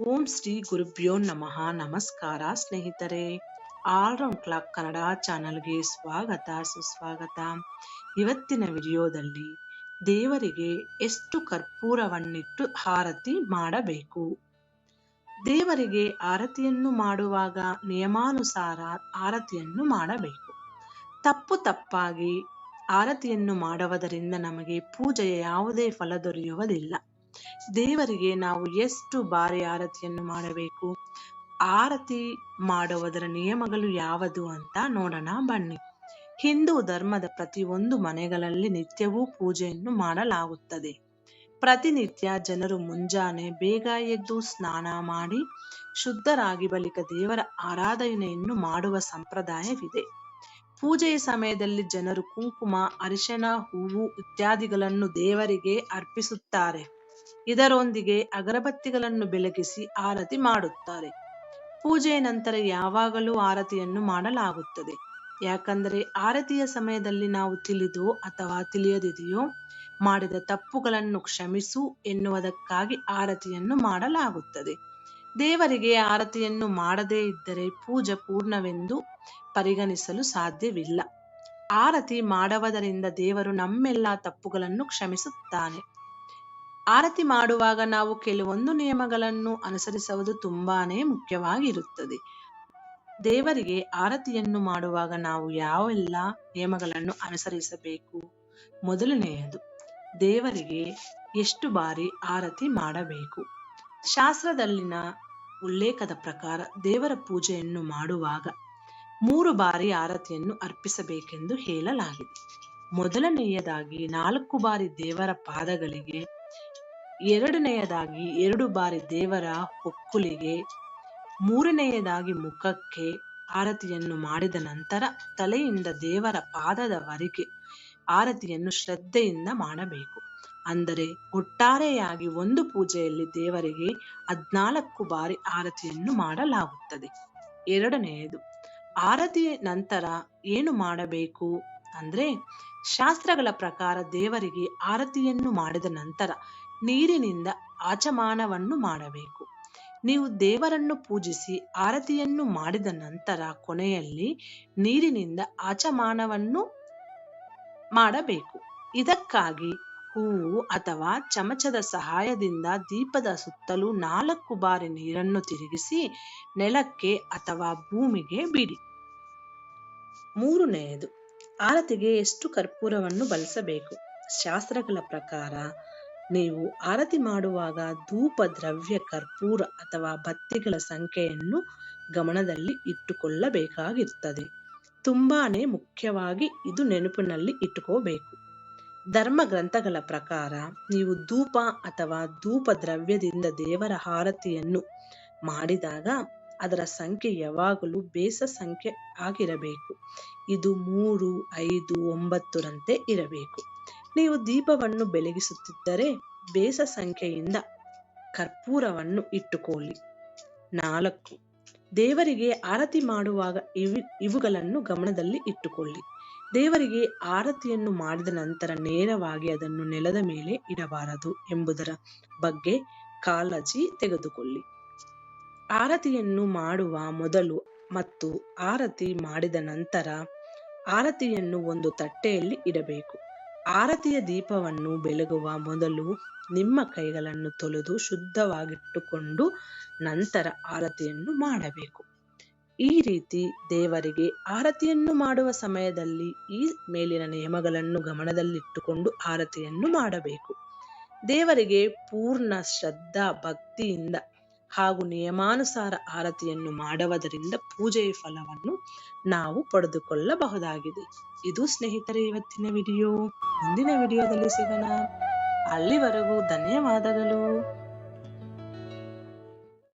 ಓಂ ಶ್ರೀ ಗುರುಭ್ಯೋ ನಮಃ. ನಮಸ್ಕಾರ ಸ್ನೇಹಿತರೆ. ಆಲ್ರೌಂಡ್ ಕ್ಲಾಕ್ ಕನ್ನಡ ಚಾನಲ್ಗೆ ಸ್ವಾಗತ, ಸುಸ್ವಾಗತ. ಇವತ್ತಿನ ವಿಡಿಯೋದಲ್ಲಿ ದೇವರಿಗೆ ಎಷ್ಟು ಕರ್ಪೂರವನ್ನಿಟ್ಟು ಆರತಿ ಮಾಡಬೇಕು? ದೇವರಿಗೆ ಆರತಿಯನ್ನು ಮಾಡುವಾಗ ನಿಯಮಾನುಸಾರ ಆರತಿಯನ್ನು ಮಾಡಬೇಕು. ತಪ್ಪು ತಪ್ಪಾಗಿ ಆರತಿಯನ್ನು ಮಾಡುವುದರಿಂದ ನಮಗೆ ಪೂಜೆಯ ಯಾವುದೇ ಫಲ ದೊರೆಯುವುದಿಲ್ಲ. ದೇವರಿಗೆ ನಾವು ಎಷ್ಟು ಬಾರಿ ಆರತಿಯನ್ನು ಮಾಡಬೇಕು? ಆರತಿ ಮಾಡುವುದರ ನಿಯಮಗಳು ಯಾವುದು ಅಂತ ನೋಡೋಣ, ಬನ್ನಿ. ಹಿಂದೂ ಧರ್ಮದ ಪ್ರತಿಯೊಂದು ಮನೆಗಳಲ್ಲಿ ನಿತ್ಯವೂ ಪೂಜೆಯನ್ನು ಮಾಡಲಾಗುತ್ತದೆ. ಪ್ರತಿನಿತ್ಯ ಜನರು ಮುಂಜಾನೆ ಬೇಗ ಎದ್ದು ಸ್ನಾನ ಮಾಡಿ, ಶುದ್ಧರಾಗಿ ಬಳಿಕ ದೇವರ ಆರಾಧನೆಯನ್ನು ಮಾಡುವ ಸಂಪ್ರದಾಯವಿದೆ. ಪೂಜೆಯ ಸಮಯದಲ್ಲಿ ಜನರು ಕುಂಕುಮ ಅರಿಶಿನ ಹೂವು ಇತ್ಯಾದಿಗಳನ್ನು ದೇವರಿಗೆ ಅರ್ಪಿಸುತ್ತಾರೆ. ಇದರೊಂದಿಗೆ ಅಗರಬತ್ತಿಗಳನ್ನು ಬೆಳಗಿಸಿ ಆರತಿ ಮಾಡುತ್ತಾರೆ. ಪೂಜೆಯ ನಂತರ ಯಾವಾಗಲೂ ಆರತಿಯನ್ನು ಮಾಡಲಾಗುತ್ತದೆ. ಯಾಕಂದರೆ ಆರತಿಯ ಸಮಯದಲ್ಲಿ ನಾವು ತಿಳಿದೋ ಅಥವಾ ತಿಳಿಯದಿದೆಯೋ ಮಾಡಿದ ತಪ್ಪುಗಳನ್ನು ಕ್ಷಮಿಸು ಎನ್ನುವುದಕ್ಕಾಗಿ ಆರತಿಯನ್ನು ಮಾಡಲಾಗುತ್ತದೆ. ದೇವರಿಗೆ ಆರತಿಯನ್ನು ಮಾಡದೇ ಇದ್ದರೆ ಪೂಜೆ ಪೂರ್ಣವೆಂದು ಪರಿಗಣಿಸಲು ಸಾಧ್ಯವಿಲ್ಲ. ಆರತಿ ಮಾಡುವುದರಿಂದ ದೇವರು ನಮ್ಮೆಲ್ಲ ತಪ್ಪುಗಳನ್ನು ಕ್ಷಮಿಸುತ್ತಾನೆ. ಆರತಿ ಮಾಡುವಾಗ ನಾವು ಕೆಲವೊಂದು ನಿಯಮಗಳನ್ನು ಅನುಸರಿಸುವುದು ತುಂಬಾನೇ ಮುಖ್ಯವಾಗಿರುತ್ತದೆ. ದೇವರಿಗೆ ಆರತಿಯನ್ನು ಮಾಡುವಾಗ ನಾವು ಯಾವೆಲ್ಲ ನಿಯಮಗಳನ್ನು ಅನುಸರಿಸಬೇಕು? ಮೊದಲನೆಯದು, ದೇವರಿಗೆ ಎಷ್ಟು ಬಾರಿ ಆರತಿ ಮಾಡಬೇಕು? ಶಾಸ್ತ್ರದಲ್ಲಿನ ಉಲ್ಲೇಖದ ಪ್ರಕಾರ ದೇವರ ಪೂಜೆಯನ್ನು ಮಾಡುವಾಗ ಮೂರು ಬಾರಿ ಆರತಿಯನ್ನು ಅರ್ಪಿಸಬೇಕೆಂದು ಹೇಳಲಾಗಿದೆ. ಮೊದಲನೆಯದಾಗಿ ನಾಲ್ಕು ಬಾರಿ ದೇವರ ಪಾದಗಳಿಗೆ ಎರಡನೆಯದಾಗಿ ಎರಡು ಬಾರಿ ದೇವರ ಹೊಕ್ಕುಲಿಗೆ ಮೂರನೆಯದಾಗಿ ಮುಖಕ್ಕೆ ಆರತಿಯನ್ನು ಮಾಡಿದ ನಂತರ ತಲೆಯಿಂದ ದೇವರ ಪಾದದವರೆಗೆ ಆರತಿಯನ್ನು ಶ್ರದ್ಧೆಯಿಂದ ಮಾಡಬೇಕು. ಅಂದರೆ ಒಟ್ಟಾರೆಯಾಗಿ ಒಂದು ಪೂಜೆಯಲ್ಲಿ ದೇವರಿಗೆ ಹದ್ನಾಲ್ಕು ಬಾರಿ ಆರತಿಯನ್ನು ಮಾಡಲಾಗುತ್ತದೆ. ಎರಡನೆಯದು, ಆರತಿ ನಂತರ ಏನು ಮಾಡಬೇಕು? ಅಂದ್ರೆ ಶಾಸ್ತ್ರಗಳ ಪ್ರಕಾರ ದೇವರಿಗೆ ಆರತಿಯನ್ನು ಮಾಡಿದ ನಂತರ ನೀರಿನಿಂದ ಆಚಮಾನವನ್ನು ಮಾಡಬೇಕು. ನೀವು ದೇವರನ್ನು ಪೂಜಿಸಿ ಆರತಿಯನ್ನು ಮಾಡಿದ ನಂತರ ಕೊನೆಯಲ್ಲಿ ನೀರಿನಿಂದ ಆಚಮಾನವನ್ನು ಮಾಡಬೇಕು. ಇದಕ್ಕಾಗಿ ಹೂವು ಅಥವಾ ಚಮಚದ ಸಹಾಯದಿಂದ ದೀಪದ ಸುತ್ತಲೂ ನಾಲ್ಕು ಬಾರಿ ನೀರನ್ನು ತಿರುಗಿಸಿ ನೆಲಕ್ಕೆ ಅಥವಾ ಭೂಮಿಗೆ ಬಿಡಿ. ಮೂರನೆಯದು, ಆರತಿಗೆ ಎಷ್ಟು ಕರ್ಪೂರವನ್ನು ಬಳಸಬೇಕು? ಶಾಸ್ತ್ರಗಳ ಪ್ರಕಾರ ನೀವು ಆರತಿ ಮಾಡುವಾಗ ಧೂಪ ದ್ರವ್ಯ ಕರ್ಪೂರ ಅಥವಾ ಬತ್ತಿಗಳ ಸಂಖ್ಯೆಯನ್ನು ಗಮನದಲ್ಲಿ ಇಟ್ಟುಕೊಳ್ಳಬೇಕಾಗಿರುತ್ತದೆ. ತುಂಬಾನೇ ಮುಖ್ಯವಾಗಿ ಇದು ನೆನಪಿನಲ್ಲಿ ಇಟ್ಟುಕೋಬೇಕು. ಧರ್ಮ ಗ್ರಂಥಗಳ ಪ್ರಕಾರ ನೀವು ಧೂಪ ಅಥವಾ ಧೂಪ ದ್ರವ್ಯದಿಂದ ದೇವರ ಆರತಿಯನ್ನು ಮಾಡಿದಾಗ ಅದರ ಸಂಖ್ಯೆ ಯಾವಾಗಲೂ ಬೇಸ ಸಂಖ್ಯೆ ಆಗಿರಬೇಕು. ಇದು ಮೂರು, ಐದು, ಒಂಬತ್ತರಂತೆ ಇರಬೇಕು. ನೀವು ದೀಪವನ್ನು ಬೆಳಗಿಸುತ್ತಿದ್ದರೆ ಬೇಸ ಸಂಖ್ಯೆಯಿಂದ ಕರ್ಪೂರವನ್ನು ಇಟ್ಟುಕೊಳ್ಳಿ. ನಾಲ್ಕು. ದೇವರಿಗೆ ಆರತಿ ಮಾಡುವಾಗ ಇವು, ಇವುಗಳನ್ನು ಗಮನದಲ್ಲಿ ಇಟ್ಟುಕೊಳ್ಳಿ. ದೇವರಿಗೆ ಆರತಿಯನ್ನು ಮಾಡಿದ ನಂತರ ನೇರವಾಗಿ ಅದನ್ನು ನೆಲದ ಮೇಲೆ ಇಡಬಾರದು ಎಂಬುದರ ಬಗ್ಗೆ ಕಾಳಜಿ ತೆಗೆದುಕೊಳ್ಳಿ. ಆರತಿಯನ್ನು ಮಾಡುವ ಮೊದಲು ಮತ್ತು ಆರತಿ ಮಾಡಿದ ನಂತರ ಆರತಿಯನ್ನು ಒಂದು ತಟ್ಟೆಯಲ್ಲಿ ಇಡಬೇಕು. ಆರತಿಯ ದೀಪವನ್ನು ಬೆಳಗುವ ಮೊದಲು ನಿಮ್ಮ ಕೈಗಳನ್ನು ತೊಳೆದು ಶುದ್ಧವಾಗಿಟ್ಟುಕೊಂಡು ನಂತರ ಆರತಿಯನ್ನು ಮಾಡಬೇಕು. ಈ ರೀತಿ ದೇವರಿಗೆ ಆರತಿಯನ್ನು ಮಾಡುವ ಸಮಯದಲ್ಲಿ ಈ ಮೇಲಿನ ನಿಯಮಗಳನ್ನು ಗಮನದಲ್ಲಿಟ್ಟುಕೊಂಡು ಆರತಿಯನ್ನು ಮಾಡಬೇಕು. ದೇವರಿಗೆ ಪೂರ್ಣ ಶ್ರದ್ಧಾ ಭಕ್ತಿಯಿಂದ ಹಾಗೂ ನಿಯಮಾನುಸಾರ ಆರತಿಯನ್ನು ಮಾಡುವುದರಿಂದ ಪೂಜೆಯ ಫಲವನ್ನು ನಾವು ಪಡೆದುಕೊಳ್ಳಬಹುದಾಗಿದೆ. ಇದು ಸ್ನೇಹಿತರೆ, ಇವತ್ತಿನ ವಿಡಿಯೋ. ಮುಂದಿನ ವಿಡಿಯೋದಲ್ಲಿ ಸಿಗೋಣ. ಅಲ್ಲಿವರೆಗೂ ಧನ್ಯವಾದಗಳು.